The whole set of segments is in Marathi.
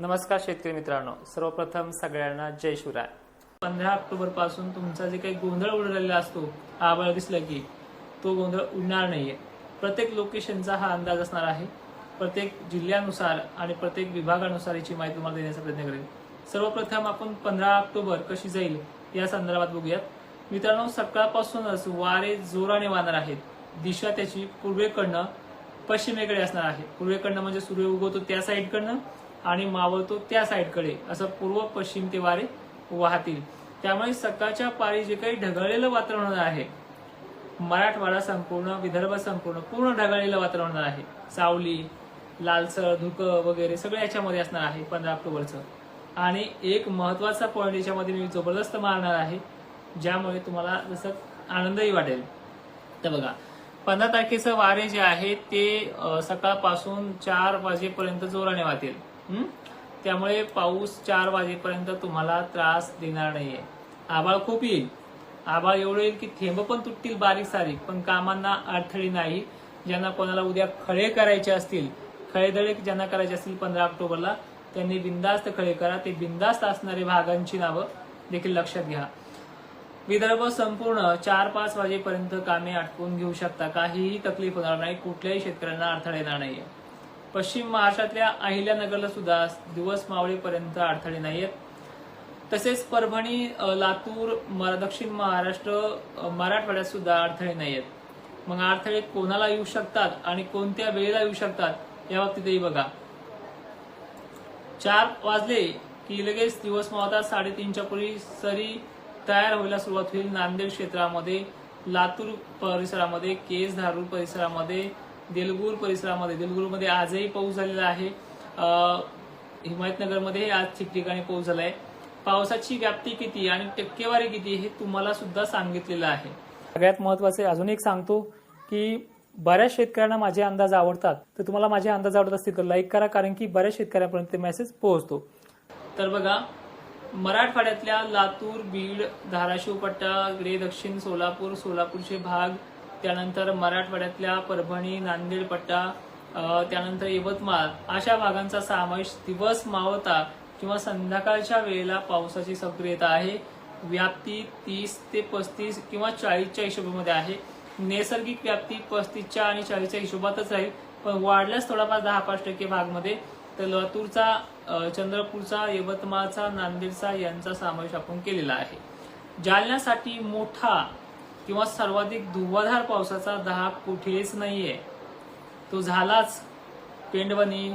नमस्कार शेतकरी मित्रांनो सर्वप्रथम सगळ्यांना जय शिवराय. पंधरा ऑक्टोबरपासून तुमचा जे काही गोंधळ उडलेला असतो आभाळ दिसलं की तो गोंधळ उडणार नाहीये. प्रत्येक लोकेशनचा हा अंदाज असणार आहे. प्रत्येक जिल्ह्यानुसार आणि प्रत्येक विभागानुसार याची माहिती तुम्हाला देण्याचा प्रयत्न करेल सर्वप्रथम आपण पंधरा ऑक्टोबर कशी जाईल या संदर्भात बघूयात. मित्रांनो सकाळपासूनच वारे जोराने वाहणार आहेत. दिशा त्याची पूर्वेकडनं पश्चिमेकडे असणार आहे. पूर्वेकडनं म्हणजे सूर्य उगवतो त्या साईडकडनं. आणि मावळतो त्या साईडकडे असं पूर्व पश्चिम ते वारे वाहतील. त्यामुळे सकाळच्या पारी जे काही ढगाळलेलं वातावरण आहे मराठवाडा संपूर्ण विदर्भ संपूर्ण पूर्ण ढगाळलेलं वातावरण आहे. सावली लालसर धुकं वगैरे सगळं याच्यामध्ये असणार आहे पंधरा ऑक्टोबरचं. आणि एक महत्त्वाचा पॉईंट याच्यामध्ये मी जबरदस्त मारणार आहे ज्यामुळे तुम्हाला जसं आनंदही वाटेल. तर बघा पंधरा तारखेचं वारे जे आहे ते सकाळपासून चार वाजेपर्यंत जोराने वाहतील. त्यामुळे पाऊस चार वाजेपर्यंत तुम्हाला त्रास देणार नाहीये. आभाळ खूप येईल. आभाळ एवढं येईल की थेंब पण तुटतील बारीक सारीक पण कामांना अडथळे नाही. ज्यांना कोणाला उद्या खळे करायचे असतील खळेदळे ज्यांना करायचे असतील पंधरा ऑक्टोबरला त्यांनी बिंदास्त खळे करा. ते बिंदास्त असणारे भागांची नावं देखील लक्षात घ्या. विदर्भ संपूर्ण चार पाच वाजेपर्यंत कामे आटपून घेऊ शकता. काहीही तकलीफ होणार नाही. कुठल्याही शेतकऱ्यांना अडथळे येणार नाहीये. पश्चिम महाराष्ट्रातल्या अहिल्यानगरला सुद्धा दिवस मावळेपर्यंत अडथळे नाहीयेत. तसेच परभणी लातूर म- दक्षिण महाराष्ट्र मराठवाड्यात सुद्धा अडथळे नाहीयेत. मग अडथळे कोणाला येऊ शकतात आणि कोणत्या वेळेला येऊ शकतात या बाबतीतही बघा. चार वाजले की लगेच दिवस मावतात साडेतीनच्या पूर्वी सरी तयार व्हायला सुरुवात होईल नांदेड क्षेत्रामध्ये लातूर परिसरामध्ये केस धारूर परिसरामध्ये देलगूर परिसरामध्ये. देलगूरमध्ये आजही पाऊस झालेला आहे. हिमायतनगरमध्ये आज ठिकठिकाणी पाऊस झालाय. पावसाची व्याप्ती किती आणि टक्केवारी किती हे तुम्हाला सुद्धा सांगितलेलं आहे. सगळ्यात महत्त्वाचे अजून एक सांगतो की बऱ्याच शेतकऱ्यांना माझे अंदाज आवडतात. तर तुम्हाला माझे अंदाज आवडत असतील तर लाईक करा कारण की बऱ्याच शेतकऱ्यांपर्यंत ते मेसेज पोहोचतो. तर बघा मराठवाड्यातल्या लातूर बीड धाराशिव पट्टा इकडे दक्षिण सोलापूर सोलापूरचे भाग त्यानंतर मराठवाड्यातल्या परभणी नांदेड पट्टा त्यानंतर यवतमाळ अशा भागांचा समावेश दिवस मावता किंवा संध्याकाळच्या वेळेला पावसाची सक्रियता आहे. व्याप्ती तीस ते पस्तीस किंवा चाळीसच्या हिशोबामध्ये आहे. नैसर्गिक व्याप्ती पस्तीसच्या आणि चाळीसच्या हिशोबातच राहील. पण वाढल्यास थोडाफार दहा पाच टक्के भागमध्ये. तर लातूरचा चंद्रपूरचा यवतमाळचा नांदेडचा यांचा समावेश आपण केलेला आहे. जालन्यासाठी मोठा किंवा सर्वाधिक धुवाधार पावसाचा दहा कुठेच नाहीये. तो झालाच. पेंडवणी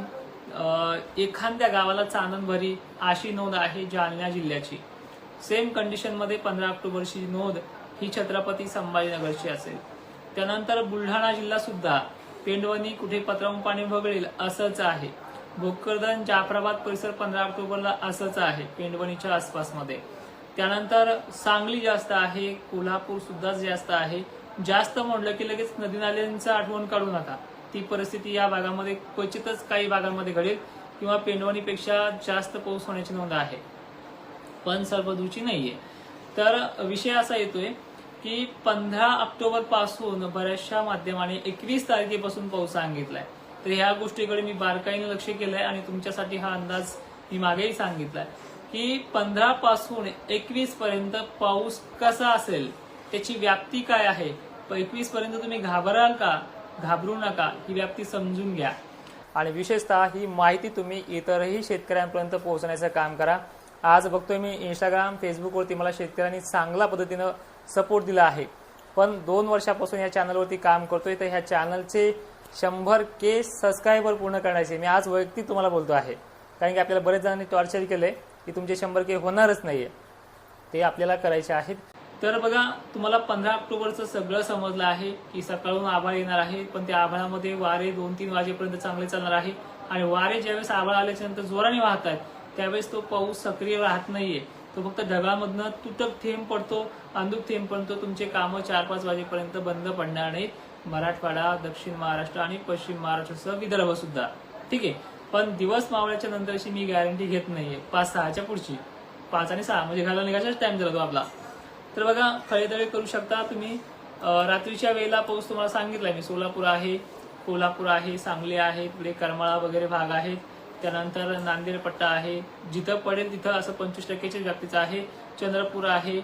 एखाद्या गावाला चांदणभरी अशी नोंद आहे जालना जिल्ह्याची. सेम कंडिशनमध्ये पंधरा ऑक्टोबरची नोंद ही छत्रपती संभाजीनगरची असेल. त्यानंतर बुलढाणा जिल्हा सुद्धा पेंडवणी कुठे पत्रावून पाणी वगळेल असंच आहे. भोकरदन जाफराबाद परिसर पंधरा ऑक्टोबरला असंच आहे पेंडवणीच्या आसपासमध्ये. त्यानंतर सांगली जास्त आहे कोल्हापूर सुद्धा जास्त आहे. जास्त म्हणलं की लगेच नदी नाल्यांचं आठवण काढू नका. ती परिस्थिती या भागामध्ये क्वचितच काही भागांमध्ये घडेल किंवा पेंडवणीपेक्षा जास्त पाऊस होण्याची नोंद आहे. पण सर्वदूची नाहीये. तर विषय असा येतोय की पंधरा ऑक्टोबरपासून बऱ्याचशा माध्यमाने एकवीस तारखेपासून पाऊस सांगितलाय. तर ह्या गोष्टीकडे मी बारकाईने लक्ष केलंय आणि तुमच्यासाठी हा अंदाज मी मागेही सांगितलाय. की पंधरा पासून एकवीस पर्यंत पाऊस कसा असेल त्याची व्याप्ती काय आहे? एकवीस पर्यंत तुम्ही घाबराल का? घाबरू नका ही व्याप्ती समजून घ्या. आणि विशेषतः ही माहिती तुम्ही इतरही शेतकऱ्यांपर्यंत पोहोचण्याचं काम करा. आज बघतोय मी इंस्टाग्राम फेसबुकवरती मला शेतकऱ्यांनी चांगल्या पद्धतीनं सपोर्ट दिला आहे. पण दोन वर्षापासून या चॅनलवरती काम करतोय तर ह्या चॅनलचे शंभर के सबस्क्रायबर पूर्ण करण्याचे मी आज वैयक्तिक तुम्हाला बोलतो आहे. कारण की आपल्याला बरेच जणांनी टॉर्चर केलंय. की तुमचे शंभर के होणारच नाहीये. ते आपल्याला करायचे आहेत. तर बघा तुम्हाला पंधरा ऑक्टोबरचं सगळं समजलं आहे की सकाळून आभाळ येणार आहे पण त्या आभाळामध्ये वारे दोन तीन वाजेपर्यंत चांगले चालणार आहे. आणि वारे ज्यावेळेस आभाळ आल्याच्यानंतर जोराने वाहत आहेत त्यावेळेस तो पाऊस सक्रिय राहत नाहीये. तो फक्त ढगामधनं तुटक थेंब पडतो अंधुक थेंब पडतो तुमचे कामं चार पाच वाजेपर्यंत बंद पडणार नाहीत. मराठवाडा दक्षिण महाराष्ट्र आणि पश्चिम महाराष्ट्रसह विदर्भ सुद्धा. ठीक आहे? पण दिवस मावळ्याच्या नंतरची मी गॅरंटी घेत नाहीये. पाच सहाच्या पुढची. पाच आणि सहा म्हणजे घाला निघायचाच टाइम झाला तो आपला. तर बघा खळेदळे करू शकता तुम्ही. रात्रीच्या वेळेला पाऊस तुम्हाला सांगितलाय मी. सोलापूर आहे कोल्हापूर आहे सांगली आहे पुढे करमाळा वगैरे भाग आहेत त्यानंतर नांदेड पट्टा आहे. जिथं पडेल तिथं असं पंचवीस टक्क्याच्या व्याप्तीचं आहे. चंद्रपूर आहे.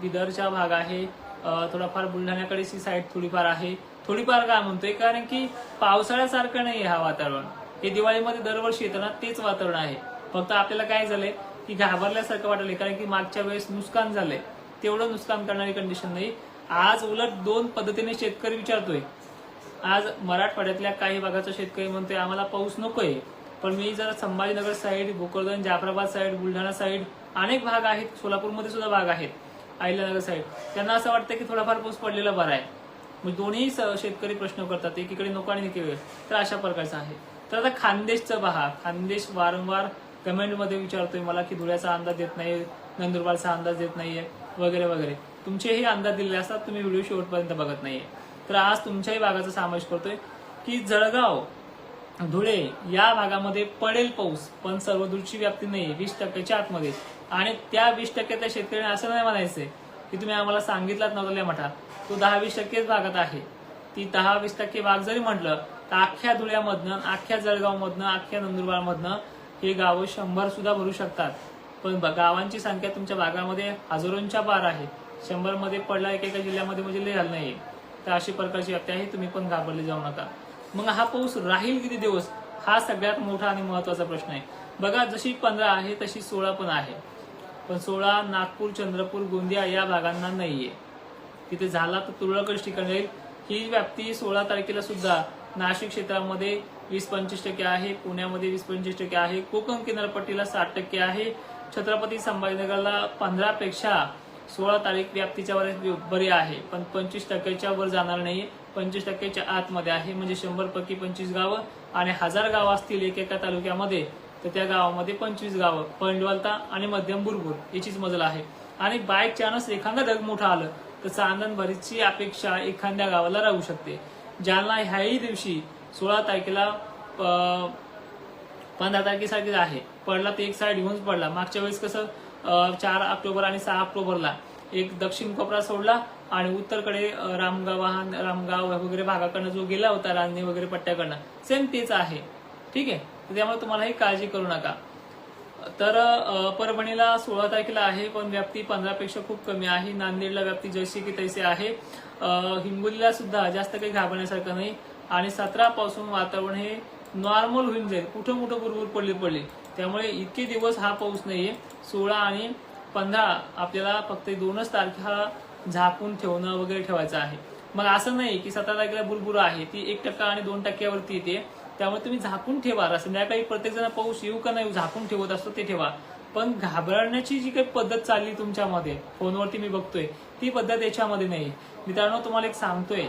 बिदरचा भाग आहे. थोडाफार बुलढाण्याकडे सी साईड थोडीफार आहे. थोडीफार काय म्हणतोय? कारण की पावसाळ्यासारखं नाही हा वातावरण. हे दिवाळीमध्ये दरवर्षी येतं ना तेच वातावरण आहे. फक्त आपल्याला काय झालंय की घाबरल्यासारखं वाटलंय कारण की मागच्या वेळेस नुकसान झालंय. तेवढं नुकसान करणारी कंडिशन नाही. आज उलट दोन पद्धतीने शेतकरी विचारतोय. आज मराठवाड्यातल्या काही भागाचा शेतकरी म्हणतोय आम्हाला पाऊस नकोय पण मी जर Sambhajinagar side Bhokardan Jafrabad side Buldhana side अनेक भाग आहेत. सोलापूरमध्ये सुद्धा भाग आहेत अहिल्यानगर साईड त्यांना असं वाटतं की थोडाफार पाऊस पडलेला बरा आहे. म्हणजे दोन्ही स- शेतकरी प्रश्न करतात एकीकडे नको आणि एकीकडे. तर अशा प्रकारचा आहे. तर आता खानदेशचं पहा खानदेश वारंवार कमेंटमध्ये विचारतोय मला की धुळ्याचा अंदाज देत नाही नंदुरबारचा अंदाज देत नाहीये वगैरे वगैरे. तुमचेही अंदाज दिलेले असतात तुम्ही व्हिडिओ शेवटपर्यंत बघत नाहीये. तर आज तुमच्याही भागाचा समावेश करतोय की जळगाव धुळे या भागामध्ये पडेल पाऊस पण सर्वदूरची व्याप्ती नाही वीस टक्क्याच्या आतमध्ये. आणि त्या वीस टक्क्यातल्या शेतकऱ्यांना असं नाही म्हणायचंय की तुम्ही आम्हाला सांगितलाच नव्हता लय तो दहा वीस टक्केच भागात आहे. ती दहा वीस टक्के भाग जरी म्हटलं तर अख्ख्या धुळ्यामधनं अख्ख्या जळगावमधनं अख्ख्या नंदुरबारमधनं हे गावं शंभर सुद्धा भरू शकतात. पण ब- गावांची संख्या तुमच्या भागामध्ये हजारोंच्या पार आहे. शंभरमध्ये पडला एकेका जिल्ह्यामध्ये म्हणजे लय झालं नाहीये. तर अशी प्रकारची व्याप्ती आहे तुम्ही पण घाबरले जाऊ नका. मग हा पाऊस राहील किती दिवस? हा सगळ्यात मोठा आणि महत्त्वाचा प्रश्न आहे. बघा जशी पंधरा आहे तशी सोळा पण आहे. पण सोळा नागपूर चंद्रपूर गोंदिया या भागांना नाहीये. तिथे झाला तर तुरळकच ठिकाणी राहील. ही व्याप्ती सोळा तारखेला सुद्धा नाशिक क्षेत्रामध्ये वीस पंचवीस टक्के आहे पुण्यामध्ये वीस पंचवीस टक्के आहे कोकण किनारपट्टीला साठ टक्के आहे छत्रपती संभाजीनगरला पंधरा पेक्षा सोळा तारीख व्याप्तीच्या वर बरी आहे. पण पंचवीस टक्क्याच्या वर जाणार नाही पंचवीस टक्क्याच्या आतमध्ये आहे म्हणजे शंभर पैकी पंचवीस गावं आणि हजार गावं असतील एकेका तालुक्यामध्ये तर त्या गावामध्ये पंचवीस गावं पंडवलता आणि मध्यम बुरबुर याचीच मजल आहे. आणि बाय चान्स एखादा ढग मोठा आलं तर चांदण भरीची अपेक्षा एखाद्या गावाला राहू शकते. जालना ह्याही दिवशी सोळा तारखेला पंधरा तारखेसारखीच आहे. पडला ते एक साईड घेऊनच पडला. मागच्या वेळेस कसं चार ऑक्टोबर आणि सहा ऑक्टोबरला एक दक्षिण कोपरा सोडला आणि उत्तरकडे रामगाव रामगाव वगैरे भागाकडनं जो गेला होता रांजणी वगैरे पट्ट्याकडनं सेम तेच आहे. ठीक आहे? त्यामुळे तुम्हाला ही काळजी करू नका. तर परभणीला सोळा तारखेला आहे पण व्याप्ती पंधरापेक्षा खूप कमी आहे. नांदेडला व्याप्ती जशी की तैसे आहे. हिंगोलीला सुद्धा जास्त काही घाबरण्यासारखं नाही. आणि सतरा पासून वातावरण हे नॉर्मल होऊन जाईल. कुठं कुठं बुरबुर पडले पडले. त्यामुळे इतके दिवस हा पाऊस नाहीये. सोळा आणि पंधरा आपल्याला फक्त दोनच तारखा झाकून ठेवणं वगैरे ठेवायचं आहे. मग असं नाही की सतरा तारखेला बुरबुर आहे. ती एक टक्का आणि दोन टक्क्यावरती येते. त्यामुळे तुम्ही झाकून ठेवा. संध्याकाळी प्रत्येक जण पाऊस येऊ का नाही येऊ, झाकून ठेवत असतो ते ठेवा. पण घाबरण्याची जी काही पद्धत चालली तुमच्यामध्ये फोनवरती मी बघतोय ती पद्धत याच्यामध्ये नाही. मित्रांनो तुम्हाला एक सांगतोय.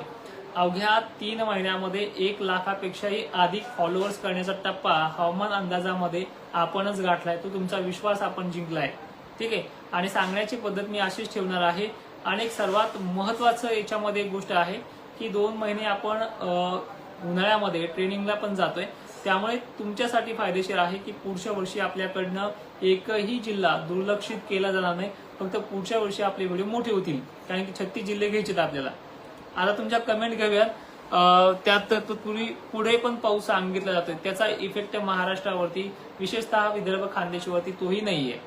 अवघ्या तीन महिन्यामध्ये एक लाखापेक्षाही अधिक फॉलोअर्स करण्याचा टप्पा हवामान अंदाजामध्ये आपणच गाठलाय. तो तुमचा विश्वास आपण जिंकलाय. ठीक आहे? आणि सांगण्याची पद्धत मी अशीच ठेवणार आहे. आणि एक सर्वात महत्वाचं याच्यामध्ये एक गोष्ट आहे की दोन महिने आपण उन्हाळ्यामध्ये ट्रेनिंगला पण जातोय. त्यामुळे तुमच्यासाठी फायदेशीर आहे की पुढच्या वर्षी आपल्याकडनं एकही जिल्हा दुर्लक्षित केला जाणार नाही. फक्त पुढच्या वर्षी आपले व्हिडिओ मोठे होतील. कारण की छत्तीस जिल्हे घ्यायचे आपल्याला. आता तुमच्या कमेंट घेऊयात अं, त्यात तो पुढे पुढे पण पाऊस सांगितला जातोय. त्याचा इफेक्ट महाराष्ट्रावरती विशेषतः विदर्भ खानदेशवरती तोही नाहीये.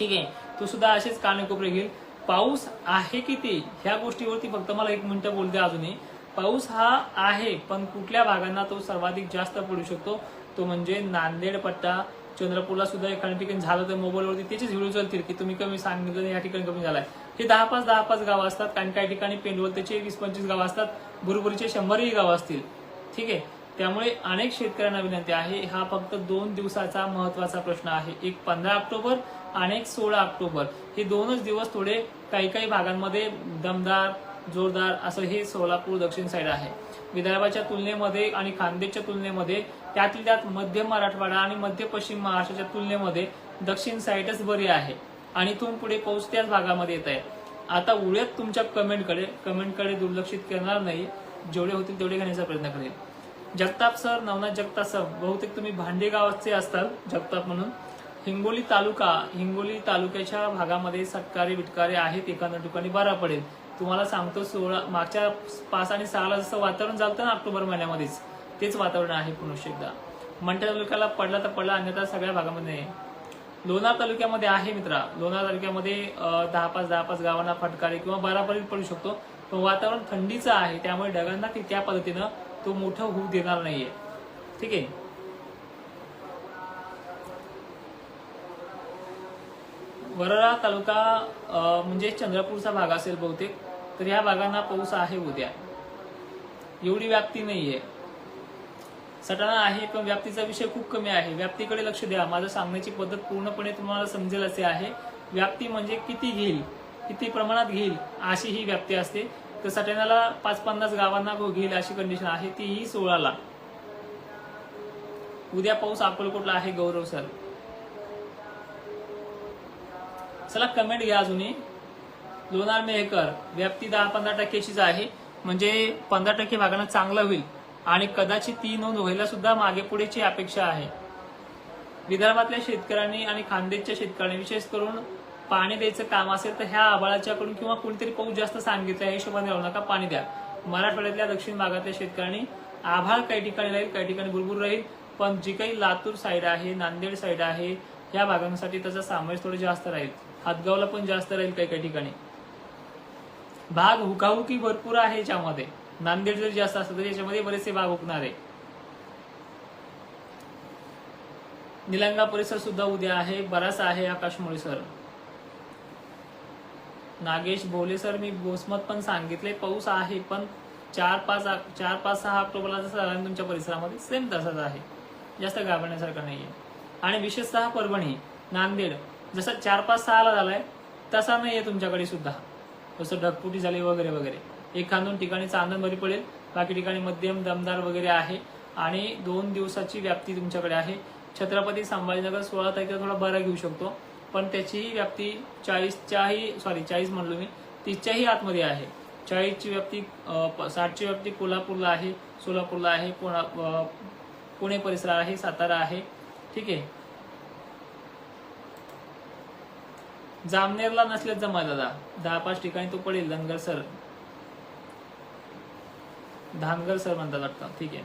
ठीक आहे. तो सुद्धा असेच कानेकोपरे घेईल. पाऊस आहे किती ह्या गोष्टीवरती फक्त मला एक मिनिटं बोलते अजूनही. पाऊस हा आहे पण कुठल्या भागांना तो सर्वाधिक जास्त पडू शकतो? तो म्हणजे नांदेड पट्टा चंद्रपूरला सुद्धा एखाद्या ठिकाणी झालं तर मोबाईलवरती त्याचेच व्हिडिओ चालतील की तुम्ही कमी सांगितलं या ठिकाणी कमी झालाय. हे दहा पाच दहा पाच गावं असतात कारण काही ठिकाणी पेंडवल त्याचे वीस पंचवीस गावं असतात भुरभुरीचे शंभरही गावं असतील. ठीक आहे? त्यामुळे अनेक शेतकऱ्यांना विनंती आहे हा फक्त दोन दिवसाचा महत्त्वाचा प्रश्न आहे. एक पंधरा ऑक्टोबर आणि एक सोळा ऑक्टोबर. हे दोनच दिवस थोडे काही काही भागांमध्ये दमदार जोरदार असं हे सोलापूर दक्षिण साईड आहे. विदर्भाच्या तुलनेमध्ये आणि खानदेशच्या तुलनेमध्ये त्यातील त्यात मध्य मराठवाडा आणि मध्य पश्चिम महाराष्ट्राच्या तुलनेमध्ये दक्षिण साईडच बरी आहे. आणि इथून पुढे पाऊस त्याच भागामध्ये येत आहे. आता उड्यात तुमच्या कमेंटकडे कमेंटकडे दुर्लक्षित करणार नाही. जेवढे होतील तेवढे घेण्याचा प्रयत्न करेल जगताप सर नवनाथ जगताप सर बहुतेक तुम्ही भांडे गावाचे असतात जगताप म्हणून. हिंगोली तालुका हिंगोली तालुक्याच्या भागामध्ये सटकारे विटकारे आहेत एखाद्या ठिकाणी बरा पडेल. तुम्हाला सांगतो सोळा मागच्या पाच आणि सहाला जसं वातावरण झालं ना ऑक्टोबर महिन्यामध्येच तेच वातावरण आहे पुनश एकदा. मंठा तालुक्याला पडला तर पडला अन्यथा सगळ्या भागामध्ये लोणार तालुक्यामध्ये आहे मित्रा. लोणार तालुक्यामध्ये दहा पाच दहा पाच गावांना फटकारे किंवा बराबरी पडू शकतो. पण वातावरण थंडीचं आहे त्यामुळे ढगांना ते त्या पद्धतीनं तो मोठं होऊ देणार नाहीये. ठीक आहे? वरळा तालुका म्हणजे चंद्रपूरचा भाग असेल बहुतेक. तर ह्या भागांना पाऊस आहे उद्या. एवढी व्याप्ती नाहीये. सटाणा आहे पण व्याप्तीचा विषय खूप कमी आहे. व्याप्तीकडे लक्ष द्या. माझं सांगण्याची पद्धत पूर्णपणे तुम्हाला समजेल असे आहे. व्याप्ती म्हणजे किती घेईल किती प्रमाणात घेईल अशी ही व्याप्ती असते. तर सटाण्याला पाच पन्नास गावांना घेईल अशी कंडिशन आहे. तीही सोळाला. उद्या पाऊस अकोलकोटला आहे गौरव सर चला कमेंट घ्या अजूनही. लोणार मेहकर व्याप्ती दहा पंधरा टक्क्याचीच आहे. म्हणजे पंधरा टक्के भागांना चांगलं होईल. आणि कदाचित ती नोंद व्हायला सुद्धा मागे पुढेची अपेक्षा आहे. विदर्भातल्या शेतकऱ्यांनी आणि खानदेशच्या शेतकऱ्यांनी विशेष करून पाणी द्यायचं काम असेल तर ह्या आबाळाच्याकडून किंवा कुणीतरी पाऊस जास्त सांगितलं या हिशोबाने राहू नका पाणी द्या. मराठवाड्यातल्या दक्षिण भागातल्या शेतकऱ्यांनी आभाळ काही ठिकाणी राहील काही ठिकाणी भरपूर राहील पण जी काही लातूर साईड आहे नांदेड साईड आहे या भागांसाठी त्याचा समावेश थोडं जास्त राहील. हातगावला पण जास्त राहील काही काही ठिकाणी. भाग हुकाहुकी भरपूर आहे याच्यामध्ये. नांदेड जर जास्त असतं तर याच्यामध्ये बरेचसे भाग हुकणार आहे. निलंगा परिसर सुद्धा उद्या आहे. बराच आहे आकाश मोळे सर. नागेश भोले सर मी बोसमत पण सांगितले पाऊस आहे पण चार पाच चार पाच सहा ऑक्टोबरला जसं झाला तुमच्या परिसरामध्ये सेम तसाच आहे. जास्त घाबरण्यासारखं नाहीये. आणि विशेषतः परभणी नांदेड जसा चार पाच सहाला झालाय तसा नाहीये तुमच्याकडे सुद्धा. जसं ढगपुटी झाली वगैरे वगैरे. एक दोन ठिकाणी चांदणभरी पडेल बाकी ठिकाणी मध्यम दमदार वगैरे आहे. आणि दोन दिवसाची व्याप्ती तुमच्याकडे आहे. छत्रपती संभाजीनगर सोळा तारखेला थोडा बरा घेऊ शकतो. पण त्याचीही व्याप्ती चाळीसच्याही सॉरी चाळीस म्हणलो मी तीसच्याही आतमध्ये आहे. चाळीसची व्याप्ती साठची व्याप्ती कोल्हापूरला आहे सोलापूरला आहे पुणा पुणे परिसर आहे सातारा आहे. ठीक आहे. जामनेरला नसलेच जमा दादा. दहा पाच ठिकाणी तो पडेल धनगर सर. धानगर सर म्हणतात वाटतं ठीक आहे.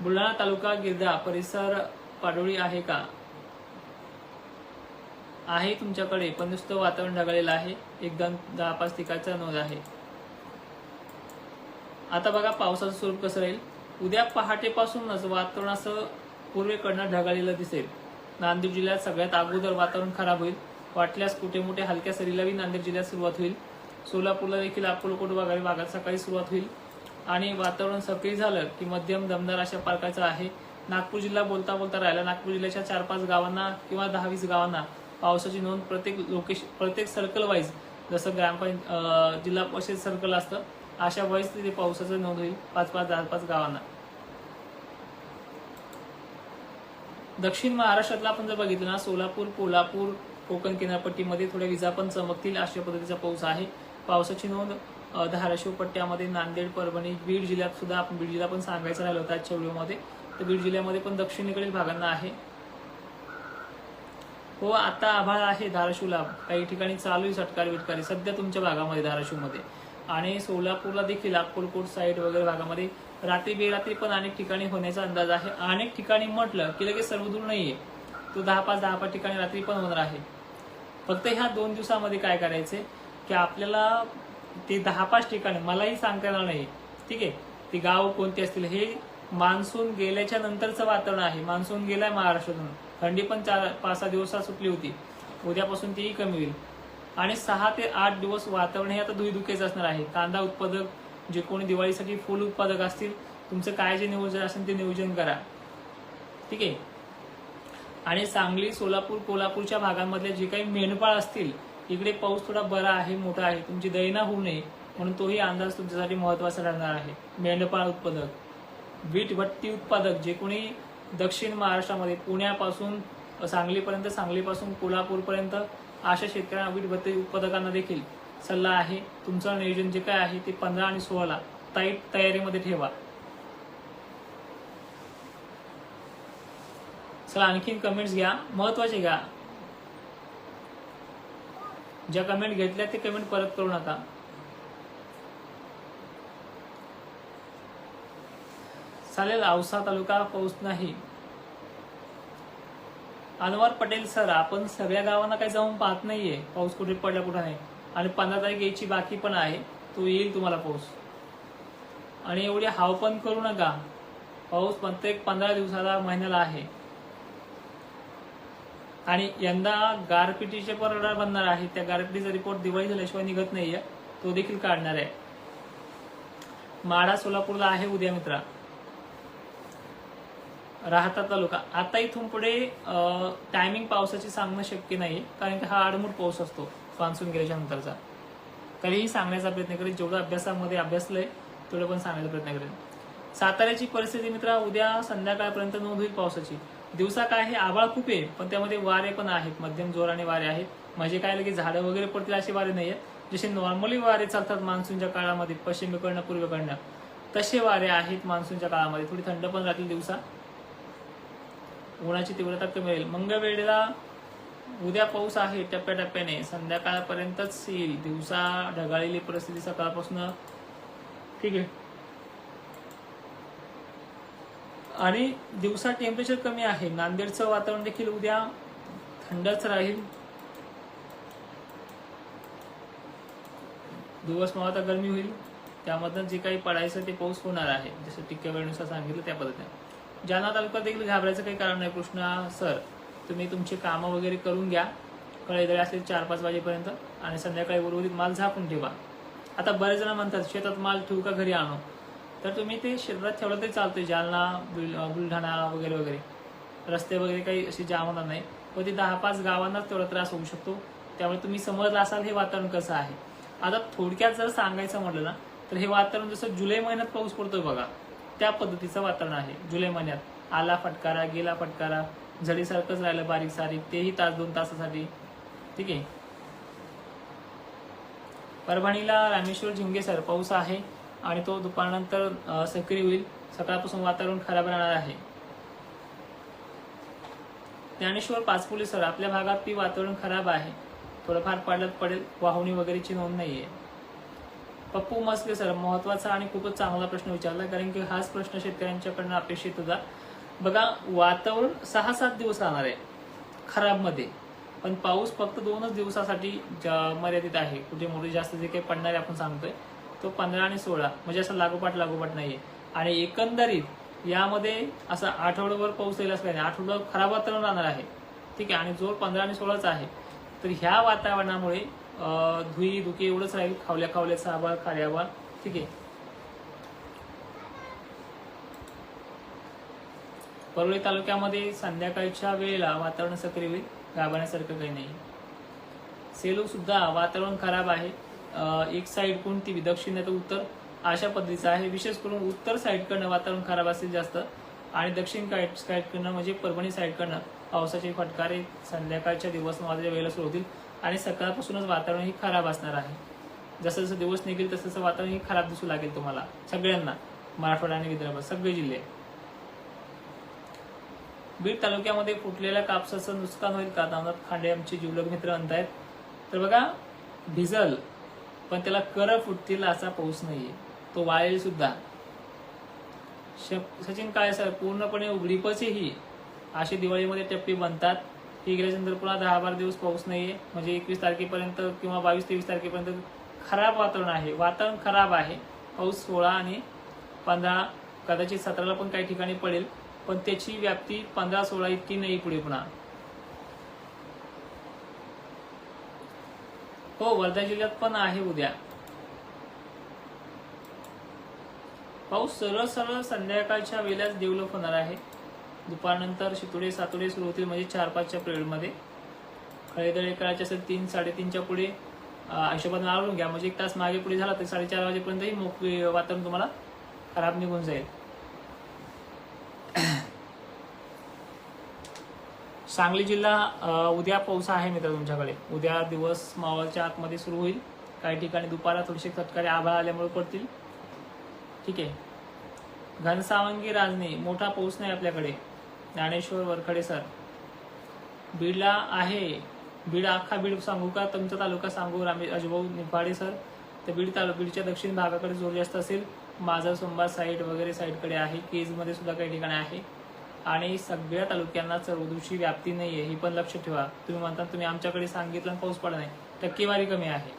बुलढाणा तालुका गिरदा परिसर पाडोळी आहे का? आहे तुमच्याकडे पण नुसतं वातावरण ढगाळलेलं आहे. एकदम दहा पाच ठिकाणचा नोंद आहे. आता बघा पावसाचं स्वरूप कसं राहील. उद्या पहाटेपासूनच वातावरण असं पूर्वेकडनं ढगाळलेलं दिसेल. नांदेड जिल्ह्यात सगळ्यात अगोदर वातावरण खराब होईल. वाटल्यास कुठे मोठे हलक्या सरीलाही नांदेड जिल्ह्यात सुरुवात होईल. सोलापूरला देखील अकोलकोट वगैरे भागात सकाळी सुरुवात होईल. आणि वातावरण सक्रिय झालं की मध्यम दमदार अशा प्रकारचं आहे. नागपूर जिल्हा बोलता बोलता राहिला. नागपूर जिल्ह्याच्या चार पाच गावांना किंवा दहा वीस गावांना पावसाची नोंद प्रत्येक लोकेशन प्रत्येक सर्कल वाईज जसं ग्रामपंच जिल्हा परिषद सर्कल असतं अशा वाईज तिथे पावसाचं नोंद होईल पाच पाच दहा पाच गावांना. दक्षिण महाराष्ट्रातला आपण जर बघितलं ना सोलापूर कोल्हापूर कोकण किनारपट्टीमध्ये थोड्या विजा पण चमकतील अशा पद्धतीचा पाऊस आहे. पावसाची नोंद धाराशिव पट्ट्यामध्ये नांदेड परभणी बीड जिल्ह्यात सुद्धा आपण बीड जिल्हा पण सांगायचं राहिलं होतं आजच्या व्हिडिओमध्ये. तर बीड जिल्ह्यामध्ये पण दक्षिणेकडील भागांना आहे. हो आता आभाळ आहे धाराशिवला. काही ठिकाणी चालू आहे सटकारी विटकारी सध्या तुमच्या भागामध्ये धाराशिवमध्ये. आणि सोलापूरला देखील अक्कलकोट साईड वगैरे भागामध्ये रात्री बेरात्री पण अनेक ठिकाणी होण्याचा अंदाज आहे. अनेक ठिकाणी म्हटलं की लगेच सर्वदूर नाहीये. तो दहा पाच दहा पाच ठिकाणी रात्री पण होणार आहे. फक्त ह्या दोन दिवसामध्ये काय करायचे की आपल्याला ते दहा पाच ठिकाणी मलाही सांगता येणार नाही. ठीक आहे? ती गाव कोणती असतील हे मान्सून गेल्याच्या नंतरचं वातावरण आहे. मान्सून गेलाय महाराष्ट्रातून. थंडी पण चार पाच सहा दिवसात सुटली होती. उद्यापासून तीही कमी होईल. आणि सहा ते आठ दिवस वातावरण हे आता धुईधुकेच असणार आहे. कांदा उत्पादक जे कोणी दिवाळीसाठी फुल उत्पादक असतील तुमचं काय जे नियोजन असेल ते नियोजन करा. ठीक आहे? आणि सांगली सोलापूर कोल्हापूरच्या भागांमधले जे काही मेंढपाळ असतील इकडे पाऊस थोडा बरा आहे मोठा आहे. तुमची दयना होऊ नये. म्हणून तोही अंदाज तुमच्यासाठी महत्त्वाचा ठरणार आहे. मेंढपाळ उत्पादक वीट भट्टी उत्पादक जे कोणी दक्षिण महाराष्ट्रामध्ये पुण्यापासून सांगलीपर्यंत सांगलीपासून कोल्हापूरपर्यंत अशा शेतकऱ्यांना वीट भट्टी उत्पादकांना देखील सल्ला आहे. तुमचं नियोजन जे काय आहे ते पंधरा आणि सोळाला टाईट तयारीमध्ये ठेवा. चला आणखीन कमेंट्स घ्या. महत्त्वाचे घ्या. ज्या कमेंट घेतल्या ते कमेंट परत करू नका. चालेल औसा तालुका पाऊस नाही. अनवर पटेल सर आपण सगळ्या गावांना काही जाऊन पाहत नाहीये. पाऊस कुठे पडला कुठे नाही. आणि पंधरा तारीख यायची बाकी पण आहे. तो येईल तुम्हाला पाऊस. आणि एवढी हाव पण करू नका. पाऊस प्रत्येक पंधरा दिवसाला महिन्याला आहे. आणि यंदा गारपिटीचे परडा बनणार आहे. त्या गारपिटीचा रिपोर्ट दिवाळी झाल्याशिवाय निघत नाहीये. तो देखील काढणार आहे. माडा सोलापूरला आहे उद्या मित्रा. राहता तालुका. आता इथून पुढे टायमिंग पावसाची सांगणं शक्य नाही कारण की हा आडमूड पाऊस असतो मान्सून गेल्याच्या नंतरचा. तरीही सांगण्याचा प्रयत्न करेल जेवढं अभ्यासामध्ये अभ्यासलंय तेवढं पण सांगण्याचा प्रयत्न करेल साताऱ्याची परिस्थिती मित्रा उद्या संध्याकाळपर्यंत नोंद होईल पावसाची. दिवसा काय आहे? आभाळ खूप आहे पण त्यामध्ये वारे पण आहेत. मध्यम जोराने वारे आहेत. म्हणजे काय लगेच झाडं वगैरे पडतील असे वारे नाही आहेत. जसे नॉर्मली वारे चालतात मान्सूनच्या काळामध्ये पश्चिमेकडनं पूर्वेकडनं तसे वारे आहेत मान्सूनच्या काळामध्ये. थोडी थंड पण राहतील दिवसा. उन्हाची तीव्रता कमी होईल. मंगळवेळेला उद्या पाऊस आहे टप्प्याटप्प्याने. संध्याकाळपर्यंतच येईल. दिवसा ढगाळलेली परिस्थिती सकाळपासून. ठीक आहे. आणि दिवसा टेम्परेचर कमी आहे. नांदेडचं वातावरण देखील उद्या थंडच राहील. दिवस मग आता गरमी होईल. त्यामधनं जे काही पडायचं ते पाऊस होणार आहे. जसं टिक्क्या वेळेनुसार सांगितलं त्या पद्धतीने. जालना तालुक्यात देखील घाबरायचं काही कारण नाही कृष्णा सर. तुम्ही तुमची कामं वगैरे करून घ्या. कळेदळे असेल चार पाच वाजेपर्यंत. आणि संध्याकाळी उर्वरित माल झाकून ठेवा. आता बरेच जण म्हणतात शेतात माल ठेवू का घरी आणू? तर तुम्ही ते शरीरात ठेवलं तरी चालतंय जालना बुल बुलढाणा वगैरे वगैरे. रस्ते वगैरे काही असे जाम होणार नाही. व ते दहा पाच गावांनाच तेवढा त्रास होऊ शकतो. त्यामुळे तुम्ही समजला असाल हे वातावरण कसं आहे. आता थोडक्यात जर सांगायचं म्हटलं ना तर हे वातावरण जसं जुलै महिन्यात पाऊस पडतोय बघा त्या पद्धतीचं वातावरण आहे जुलै महिन्यात. आला फटकारा गेला फटकारा झडीसारखंच राहिलं बारीक सारीक तेही तास दोन तासासाठी. ठीक आहे? परभणीला रामेश्वर झिंगे सर पाऊस आहे. आणि तो दुपारनंतर सक्रिय होईल. सकाळपासून वातावरण खराब राहणार आहे. ज्ञानेश्वर पाचपुली सर आपल्या भागात ती वातावरण खराब आहे. थोडंफार पडत पडेल. वाहुनी वगैरेची नोंद नाहीये. पप्पू मस्के सर महत्त्वाचा आणि खूपच चांगला प्रश्न विचारला कारण की हाच प्रश्न शेतकऱ्यांच्याकडनं अपेक्षित होता. बघा वातावरण सहा सात दिवस राहणार आहे खराबमध्ये. पण पाऊस फक्त दोनच दिवसासाठी मर्यादित आहे. कुठे मोठे जास्त जे काही पडणार आहे आपण सांगतोय. तो पंधरा आणि सोळा म्हणजे असं लागोपाठ लागोपाठ नाहीये. आणि एकंदरीत यामध्ये असं आठवड्यावर पाऊस येईल असं काही नाही. आठवडा खराब वातावरण राहणार आहे. ठीक आहे? आणि जोर पंधरा आणि सोळाच आहे तर ह्या वातावरणामुळे धुई धुके एवढंच राहील. खावल्या खावल्याचा आभार खाली ठीक आहे? परळी तालुक्यामध्ये संध्याकाळच्या वेळेला वातावरण सक्रिय होईल. गाभण्यासारखं काही नाही. सेलू सुद्धा वातावरण खराब आहे. एक साईड कोणती? बी, दक्षिण तर उत्तर. अशा पद्धतीचं आहे. विशेष करून उत्तर साईडकडनं वातावरण खराब असेल जास्त आणि दक्षिण साईड साईडकडनं म्हणजे परभणी साईडकडनं पावसाचे फटकारे संध्याकाळच्या दिवस माझ्या वेळेला सुरू होतील आणि सकाळपासूनच वातावरण ही खराब असणार आहे. जसं जसं दिवस निघेल तसं तसं वातावरण ही खराब दिसू लागेल तुम्हाला. सगळ्यांना. मराठवाडा आणि विदर्भ. सगळे जिल्हे. बीड तालुक्यामध्ये फुटलेल्या कापसाचं नुकसान होईल का? दामनाथ खांडे आमचे जीवलग मित्र म्हणतायत. तर बघा भिजल. पण त्याला कर फुटतील असा पाऊस नाहीये. तो वाळेल सुद्धा. सचिन काळे सर पूर्णपणे उघडीपचही अशी दिवाळीमध्ये टप्पे बनतात. ही गेल्याच्यानंतर पुन्हा दहा बारा दिवस पाऊस नाहीये. म्हणजे एकवीस तारखेपर्यंत किंवा बावीस तेवीस तारखेपर्यंत खराब वातावरण आहे. वातावरण खराब आहे. पाऊस सोळा आणि पंधरा कदाचित सतराला पण काही ठिकाणी पडेल. पण त्याची व्याप्ती पंधरा सोळा इतकी नाही पुढे पुन्हा. हो वर्धा जिल्ह्यात पण आहे उद्या. पाऊस सरळ सरळ संध्याकाळच्या वेळेलाच डेव्हलप होणार आहे. दुपारनंतर शितुडे सातोडे सुरू होतील म्हणजे चार पाचच्या पिरियडमध्ये खळेदळे करायचे असेल तीन साडेतीनच्या पुढे हिशोबात हिशोबाने घ्या. म्हणजे एक तास मागे पुढे झाला तर साडेचार वाजेपर्यंतही मोकळी वातावरण तुम्हाला खराब निघून जाईल. सांगली जिल्हा उद्या पाऊस आहे मित्र तुमच्याकडे. उद्या दिवस मावळच्या आतमध्ये सुरू होईल. काही ठिकाणी दुपारा थोडेसे तत्काळी आभाळ आल्यामुळे पडतील. ठीक आहे. घनसावंगी राजने मोठा पाऊस नाही आपल्याकडे. ज्ञानेश्वर वरखडे सर. बीडला आहे. बीड अख्खा बीड सांगू का? तुमचा तालुका सांगू रामे अजभाऊ निफाडे सर. तर बीड तालु बीडच्या दक्षिण भागाकडे जोर जास्त असेल. माझा सोमवार साईड वगैरे साईडकडे आहे. केजमध्ये सुद्धा काही ठिकाणी आहे. आणि सगळ्या तालुक्यांना सर्वदूषी व्याप्ती नाहीये ही पण लक्ष ठेवा. तुम्ही म्हणता तुम्ही आमच्याकडे सांगितलं पाऊस पडला नाही. टक्केवारी कमी आहे.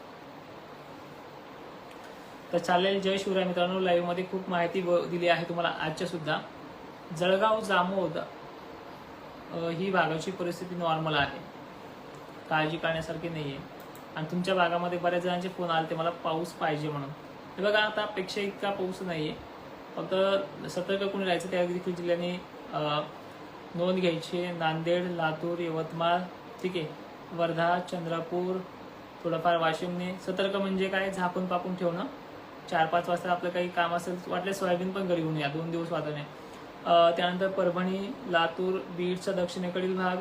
तर चालेल जय शिवराय मित्रांनो. लाईव्हमध्ये खूप माहिती दिली आहे तुम्हाला आजच्या सुद्धा. जळगाव जामोद ही भागाची परिस्थिती नॉर्मल आहे. काळजी करण्यासारखी नाहीये. आणि तुमच्या भागामध्ये बऱ्याच जणांचे फोन आले ते मला पाऊस पाहिजे म्हणून. हे बघा आता अपेक्षा इतका पाऊस नाहीये. फक्त सतर्क कोणी राहायचं त्या देखील जिल्ह्याने नोंद घ्यायची. नांदेड लातूर यवतमाळ ठीक आहे. वर्धा चंद्रपूर थोडंफार वाशिमने. सतर्क म्हणजे काय? झाकून पाकून ठेवणं. चार पाच वाजता आपलं काही काम असेल वाटलं सोयाबीन पण घरी घेऊन या. दोन दिवस वादळ त्यानंतर परभणी लातूर बीडचा दक्षिणेकडील भाग.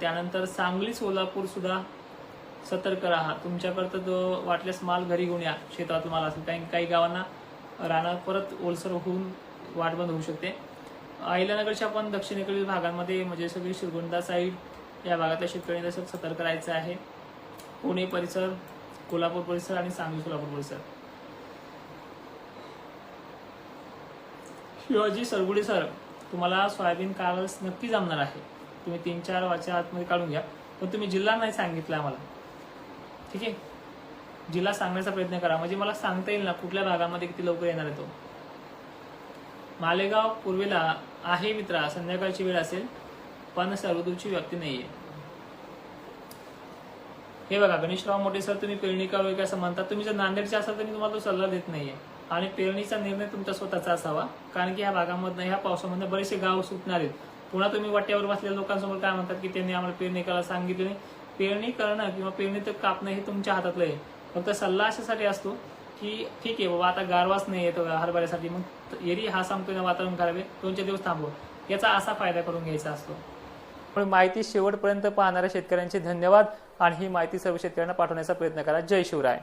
त्यानंतर सांगली सोलापूर सुद्धा सतर्क राहा. तुमच्याकडं जो वाटल्यास माल घरी घेऊन या. शेतातून माल असेल. काही काही गावांना रानात परत ओलसर होऊन वाट बंद होऊ शकते. अहिल्यानगरच्या पण दक्षिणेकडील भागांमध्ये म्हणजे सगळी श्रीगोंदा साईड या भागातल्या शेतकऱ्यांनी तसं सतर्क राहायचं आहे. पुणे परिसर कोल्हापूर परिसर आणि सांगली सोलापूर परिसर. शिवाजी सरगुडे सर तुम्हाला सोयाबीन कालच नक्की जमणार आहे. तुम्ही तीन चार वाच्या आतमध्ये काढून घ्या. पण तुम्ही जिल्हा नाही सांगितला आम्हाला. ठीक आहे? जिल्हा सांगण्याचा प्रयत्न करा. म्हणजे मला सांगता येईल ना कुठल्या भागामध्ये किती लवकर येणार आहे तो. मालेगाव पूर्वेला आहे मित्रा संध्याकाळची वेळ असेल पण सर्वदूरची व्यक्ती नाहीये. हे बघा गणेशराव मोठे सर तुम्ही पेरणी करावी का असं म्हणता तुम्ही जर नांदेडचे असाल तर मी तुम्हाला तो सल्ला देत नाहीये. आणि पेरणीचा निर्णय तुमचा स्वतःचा असावा कारण की ह्या भागामधनं ह्या पावसामधनं बरेचसे गाव सुटणार आहेत. पुन्हा तुम्ही वाट्यावर बसलेल्या लोकांसमोर काय म्हणतात की त्यांनी आम्हाला पेरणी करायला सांगितले नाही. पेरणी करणं किंवा पेरणी तर कापणं हे तुमच्या हातातलं आहे. फक्त सल्ला अशासाठी असतो की ठीक आहे बाबा आता गारवाच नाही येतो हरभऱ्यासाठी मग एरी हा सांगतोय ना वातावरण करावे आहे दिवस थांबव. याचा असा फायदा करून घ्यायचा असतो. पण माहिती शेवटपर्यंत पाहणाऱ्या शेतकऱ्यांचे धन्यवाद आणि ही माहिती सर्व शेतकऱ्यांना पाठवण्याचा प्रयत्न करा. जय शिवराय.